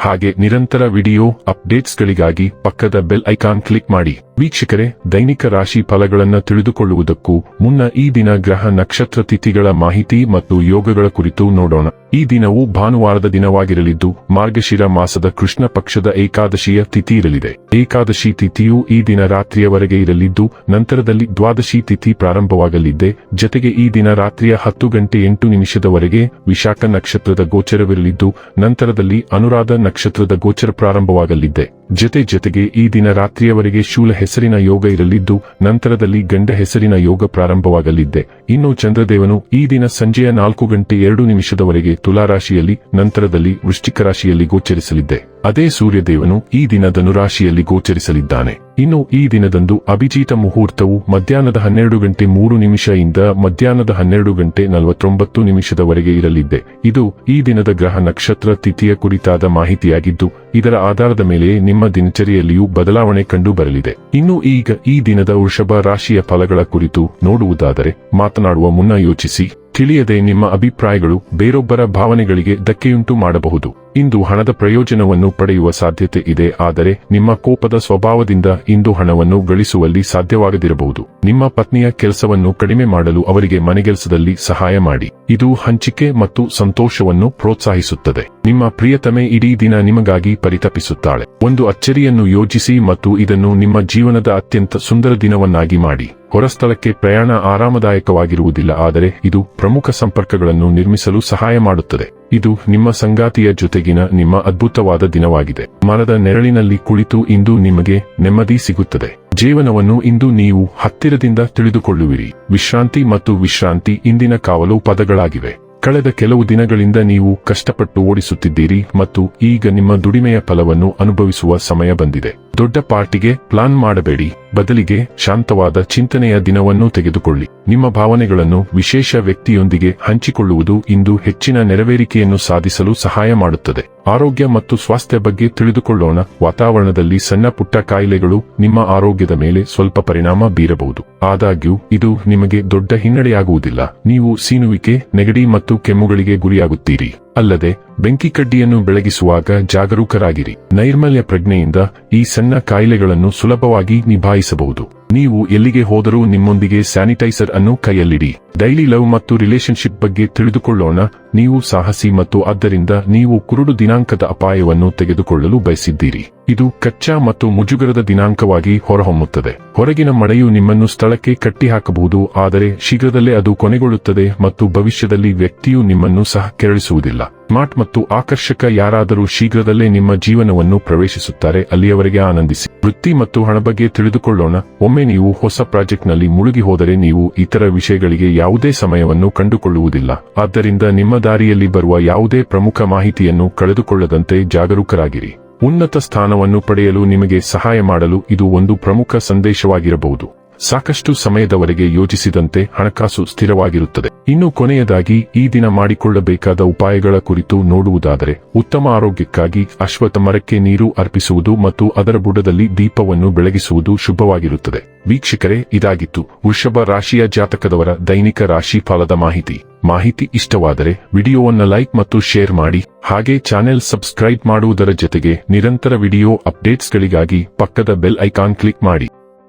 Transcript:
ಹಾಗೆ ನಿರಂತರ ವಿಡಿಯೋ ಅಪ್ಡೇಟ್ಸ್ಗಳಿಗಾಗಿ ಪಕ್ಕದ ಬೆಲ್ ಐಕಾನ್ ಕ್ಲಿಕ್ ಮಾಡಿ. ವೀಕ್ಷಕರೇ, ದೈನಿಕ ರಾಶಿ ಫಲಗಳನ್ನು ತಿಳಿದುಕೊಳ್ಳುವುದಕ್ಕೂ ಮುನ್ನ ಈ ದಿನ ಗ್ರಹ ನಕ್ಷತ್ರ ತಿಥಿಗಳ ಮಾಹಿತಿ ಮತ್ತು ಯೋಗಗಳ ಕುರಿತು ನೋಡೋಣ. ಈ ದಿನವು ಭಾನುವಾರದ ದಿನವಾಗಿರಲಿದ್ದು, ಮಾರ್ಗಶಿರ ಮಾಸದ ಕೃಷ್ಣ ಪಕ್ಷದ ಏಕಾದಶಿಯ ತಿಥಿ ಇರಲಿದೆ. ಏಕಾದಶಿ ತಿಥಿಯು ಈ ದಿನ ರಾತ್ರಿಯವರೆಗೆ ಇರಲಿದ್ದು, ನಂತರದಲ್ಲಿ ದ್ವಾದಶಿ ತಿಥಿ ಪ್ರಾರಂಭವಾಗಲಿದ್ದೆ ಜತೆಗೆ ಈ ದಿನ ರಾತ್ರಿಯ ಹತ್ತು ಗಂಟೆ ಎಂಟು ನಿಮಿಷದವರೆಗೆ ವಿಶಾಖ ನಕ್ಷತ್ರದ ಗೋಚರವಿರಲಿದ್ದು, ನಂತರದಲ್ಲಿ ಅನುರಾಧ ನಕ್ಷತ್ರದ ಗೋಚರ ಪ್ರಾರಂಭವಾಗಲಿದ್ದೆ. ಜೊತೆ ಜೊತೆಗೆ ಈ ದಿನ ರಾತ್ರಿಯವರೆಗೆ ಶೂಲ ಹೆಸರಿನ ಯೋಗ ಇರಲಿದ್ದು, ನಂತರದಲ್ಲಿ ಗಂಡ ಹೆಸರಿನ ಯೋಗ ಪ್ರಾರಂಭವಾಗಲಿದ್ದೆ. ಇನ್ನು ಚಂದ್ರದೇವನು ಈ ದಿನ ಸಂಜೆಯ ನಾಲ್ಕು ಗಂಟೆ ಎರಡು ನಿಮಿಷದವರೆಗೆ ತುಲಾರಾಶಿಯಲ್ಲಿ, ನಂತರದಲ್ಲಿ ವೃಶ್ಚಿಕ ರಾಶಿಯಲ್ಲಿ ಗೋಚರಿಸಲಿದ್ದೆ. ಅದೇ ಸೂರ್ಯದೇವನು ಈ ದಿನ ಧನುರಾಶಿಯಲ್ಲಿ ಗೋಚರಿಸಲಿದ್ದಾನೆ. ಇನ್ನು ಈ ದಿನದಂದು ಅಭಿಜಿತ ಮುಹೂರ್ತವು ಮಧ್ಯಾಹ್ನದ ಹನ್ನೆರಡು ಗಂಟೆ ಮೂರು ನಿಮಿಷದಿಂದ ಮಧ್ಯಾಹ್ನದ ಹನ್ನೆರಡು ಗಂಟೆ ನಲವತ್ತೊಂಬತ್ತು ನಿಮಿಷದವರೆಗೆ ಇರಲಿದೆ ಇದು ಈ ದಿನದ ಗ್ರಹ ನಕ್ಷತ್ರ ತಿಥಿಯ ಕುರಿತಾದ ಮಾಹಿತಿಯಾಗಿದ್ದು, ಇದರ ಆಧಾರದ ಮೇಲೆ ನಿಮ್ಮ ದಿನಚರಿಯಲ್ಲಿಯೂ ಬದಲಾವಣೆ ಕಂಡು ಬರಲಿದೆ ಇನ್ನು ಈಗ ಈ ದಿನದ ವೃಷಭ ರಾಶಿಯ ಫಲಗಳ ಕುರಿತು ನೋಡುವುದಾದರೆ, ಮಾತನಾಡುವ ಮುನ್ನ ಯೋಚಿಸಿ. ತಿಳಿಯದೆ ನಿಮ್ಮ ಅಭಿಪ್ರಾಯಗಳು ಬೇರೊಬ್ಬರ ಭಾವನೆಗಳಿಗೆ ಧಕ್ಕೆಯುಂಟು ಮಾಡಬಹುದು. ಇಂದು ಹಣದ ಪ್ರಯೋಜನವನ್ನು ಪಡೆಯುವ ಸಾಧ್ಯತೆ ಇದೆ, ಆದರೆ ನಿಮ್ಮ ಕೋಪದ ಸ್ವಭಾವದಿಂದ ಇಂದು ಹಣವನ್ನು ಗಳಿಸುವಲ್ಲಿ ಸಾಧ್ಯವಾಗದಿರಬಹುದು. ನಿಮ್ಮ ಪತ್ನಿಯ ಕೆಲಸವನ್ನು ಕಡಿಮೆ ಮಾಡಲು ಅವರಿಗೆ ಮನೆಗೆಲಸದಲ್ಲಿ ಸಹಾಯ ಮಾಡಿ. ಇದು ಹಂಚಿಕೆ ಮತ್ತು ಸಂತೋಷವನ್ನು ಪ್ರೋತ್ಸಾಹಿಸುತ್ತದೆ. ನಿಮ್ಮ ಪ್ರಿಯತಮೆ ಇಡೀ ದಿನ ನಿಮಗಾಗಿ ಪರಿತಪಿಸುತ್ತಾಳೆ. ಒಂದು ಅಚ್ಚರಿಯನ್ನು ಯೋಜಿಸಿ ಮತ್ತು ಇದನ್ನು ನಿಮ್ಮ ಜೀವನದ ಅತ್ಯಂತ ಸುಂದರ ದಿನವನ್ನಾಗಿ ಮಾಡಿ. ಹೊರಸ್ಥಳಕ್ಕೆ ಪ್ರಯಾಣ ಆರಾಮದಾಯಕವಾಗಿರುವುದಿಲ್ಲ, ಆದರೆ ಇದು ಪ್ರಮುಖ ಸಂಪರ್ಕಗಳನ್ನು ನಿರ್ಮಿಸಲು ಸಹಾಯ ಮಾಡುತ್ತದೆ. ಇದು ನಿಮ್ಮ ಸಂಗಾತಿಯ ಜೊತೆಗಿನ ನಿಮ್ಮ ಅದ್ಭುತವಾದ ದಿನವಾಗಿದೆ. ಮರದ ನೆರಳಿನಲ್ಲಿ ಕುಳಿತು ಇಂದು ನಿಮಗೆ ನೆಮ್ಮದಿ ಸಿಗುತ್ತದೆ. ಜೀವನವನ್ನು ಇಂದು ನೀವು ಹತ್ತಿರದಿಂದ ತಿಳಿದುಕೊಳ್ಳುವಿರಿ. ವಿಶ್ರಾಂತಿ ಮತ್ತು ವಿಶ್ರಾಂತಿ ಇಂದಿನ ಕಾವಲು ಪದಗಳಾಗಿವೆ ಕಳೆದ ಕೆಲವು ದಿನಗಳಿಂದ ನೀವು ಕಷ್ಟಪಟ್ಟು ಓಡಿಸುತ್ತಿದ್ದೀರಿ ಮತ್ತು ಈಗ ನಿಮ್ಮ ದುಡಿಮೆಯ ಫಲವನ್ನು ಅನುಭವಿಸುವ ಸಮಯ ಬಂದಿದೆ. ದೊಡ್ಡ ಪಾರ್ಟಿಗೆ ಪ್ಲಾನ್ ಮಾಡಬೇಡಿ. ಬದಲಿಗೆ ಶಾಂತವಾದ ಚಿಂತನೆಯ ದಿನವನ್ನು ತೆಗೆದುಕೊಳ್ಳಿ. ನಿಮ್ಮ ಭಾವನೆಗಳನ್ನು ವಿಶೇಷ ವ್ಯಕ್ತಿಯೊಂದಿಗೆ ಹಂಚಿಕೊಳ್ಳುವುದು ಇಂದು ಹೆಚ್ಚಿನ ನೆರವೇರಿಕೆಯನ್ನು ಸಾಧಿಸಲು ಸಹಾಯ ಮಾಡುತ್ತದೆ. ಆರೋಗ್ಯ ಮತ್ತು ಸ್ವಾಸ್ಥ್ಯ ಬಗ್ಗೆ ತಿಳಿದುಕೊಳ್ಳೋಣ. ವಾತಾವರಣದಲ್ಲಿ ಸಣ್ಣ ಪುಟ್ಟ ಕಾಯಿಲೆಗಳು ನಿಮ್ಮ ಆರೋಗ್ಯದ ಮೇಲೆ ಸ್ವಲ್ಪ ಪರಿಣಾಮ ಬೀರಬಹುದು. ಆದಾಗ್ಯೂ, ಇದು ನಿಮಗೆ ದೊಡ್ಡ ಹಿನ್ನಡೆಯಾಗುವುದಿಲ್ಲ. ನೀವು ಸೀನುವಿಕೆ, ನೆಗಡಿ ಮತ್ತು ಕೆಮ್ಮುಗಳಿಗೆ ಗುರಿಯಾಗುತ್ತೀರಿ. ಅಲ್ಲದೆ ಬೆಂಕಿ ಕಡ್ಡಿಯನ್ನು ಬೆಳಗಿಸುವಾಗ ಜಾಗರೂಕರಾಗಿರಿ. ನೈರ್ಮಲ್ಯ ಪ್ರಜ್ಞೆಯಿಂದ ಈ ಸಣ್ಣ ಕಾಯಿಲೆಗಳನ್ನು ಸುಲಭವಾಗಿ ನಿಭಾಯಿಸಬಹುದು. ನೀವು ಎಲ್ಲಿಗೆ ಹೋದರೂ ನಿಮ್ಮೊಂದಿಗೆ ಸ್ಯಾನಿಟೈಸರ್ ಅನ್ನು ಕೈಯಲ್ಲಿಡಿ. ಡೈಲಿ ಲವ್ ಮತ್ತು ರಿಲೇಶನ್ಶಿಪ್ ಬಗ್ಗೆ ತಿಳಿದುಕೊಳ್ಳೋಣ. ನೀವು ಸಾಹಸಿ ಮತ್ತು ಆದ್ದರಿಂದ ನೀವು ಕುರುಡು ದಿನಾಂಕದ ಅಪಾಯವನ್ನು ತೆಗೆದುಕೊಳ್ಳಲು ಬಯಸಿದ್ದೀರಿ. ಇದು ಕಚ್ಚಾ ಮತ್ತು ಮುಜುಗರದ ದಿನಾಂಕವಾಗಿ ಹೊರಹೊಮ್ಮುತ್ತದೆ. ಹೊರಗಿನ ಮಳೆಯು ನಿಮ್ಮನ್ನು ಸ್ಥಳಕ್ಕೆ ಕಟ್ಟಿಹಾಕಬಹುದು, ಆದರೆ ಶೀಘ್ರದಲ್ಲೇ ಅದು ಕೊನೆಗೊಳ್ಳುತ್ತದೆ ಮತ್ತು ಭವಿಷ್ಯದಲ್ಲಿ ವ್ಯಕ್ತಿಯು ನಿಮ್ಮನ್ನು ಸಹ ಕೆರಳಿಸುವುದಿಲ್ಲ. ಸ್ಮಾರ್ಟ್ ಮತ್ತು ಆಕರ್ಷಕ ಯಾರಾದರೂ ಶೀಘ್ರದಲ್ಲೇ ನಿಮ್ಮ ಜೀವನವನ್ನು ಪ್ರವೇಶಿಸುತ್ತಾರೆ, ಅಲ್ಲಿಯವರೆಗೆ ಆನಂದಿಸಿ. ವೃತ್ತಿ ಮತ್ತು ಹಣ ಬಗ್ಗೆ ತಿಳಿದುಕೊಳ್ಳೋಣ. ಒಮ್ಮೆ ನೀವು ಹೊಸ ಪ್ರಾಜೆಕ್ಟ್ನಲ್ಲಿ ಮುಳುಗಿ ಹೋದರೆ ನೀವು ಇತರ ವಿಷಯಗಳಿಗೆ ಯಾವುದೇ ಸಮಯವನ್ನು ಕಂಡುಕೊಳ್ಳುವುದಿಲ್ಲ. ಆದ್ದರಿಂದ ನಿಮ್ಮ ದಾರಿಯಲ್ಲಿ ಬರುವ ಯಾವುದೇ ಪ್ರಮುಖ ಮಾಹಿತಿಯನ್ನು ಕಳೆದುಕೊಳ್ಳದಂತೆ ಜಾಗರೂಕರಾಗಿರಿ. ಉನ್ನತ ಸ್ಥಾನವನ್ನು ಪಡೆಯಲು ನಿಮಗೆ ಸಹಾಯ ಮಾಡಲು ಇದು ಒಂದು ಪ್ರಮುಖ ಸಂದೇಶವಾಗಿರಬಹುದು. ಸಾಕಷ್ಟು ಸಮಯದವರೆಗೆ ಯೋಚಿಸಿದಂತೆ ಹಣಕಾಸು ಸ್ಥಿರವಾಗಿರುತ್ತದೆ. ಇನ್ನು ಕೊನೆಯದಾಗಿ, ಈ ದಿನ ಮಾಡಿಕೊಳ್ಳಬೇಕಾದ ಉಪಾಯಗಳ ಕುರಿತು ನೋಡುವುದಾದರೆ, ಉತ್ತಮ ಆರೋಗ್ಯಕ್ಕಾಗಿ ಅಶ್ವತ್ಥ ಮರಕ್ಕೆ ನೀರು ಅರ್ಪಿಸುವುದು ಮತ್ತು ಅದರ ಬುಡದಲ್ಲಿ ದೀಪವನ್ನು ಬೆಳಗಿಸುವುದು ಶುಭವಾಗಿರುತ್ತದೆ. ವೀಕ್ಷಕರೇ, ಇದಾಗಿತ್ತು ವೃಷಭ ರಾಶಿಯ ಜಾತಕದವರ ದೈನಿಕ ರಾಶಿ ಫಲದ ಮಾಹಿತಿ. ಮಾಹಿತಿ ಇಷ್ಟವಾದರೆ, ವಿಡಿಯೋವನ್ನು ಲೈಕ್ ಮತ್ತು ಶೇರ್ ಮಾಡಿ, ಹಾಗೆ ಚಾನೆಲ್ ಸಬ್ಸ್ಕ್ರೈಬ್ ಮಾಡುವುದರ ಜೊತೆಗೆ ನಿರಂತರ ವಿಡಿಯೋ ಅಪ್ಡೇಟ್ಸ್ಗಳಿಗಾಗಿ ಪಕ್ಕದ ಬೆಲ್ ಐಕಾನ್ ಕ್ಲಿಕ್ ಮಾಡಿ.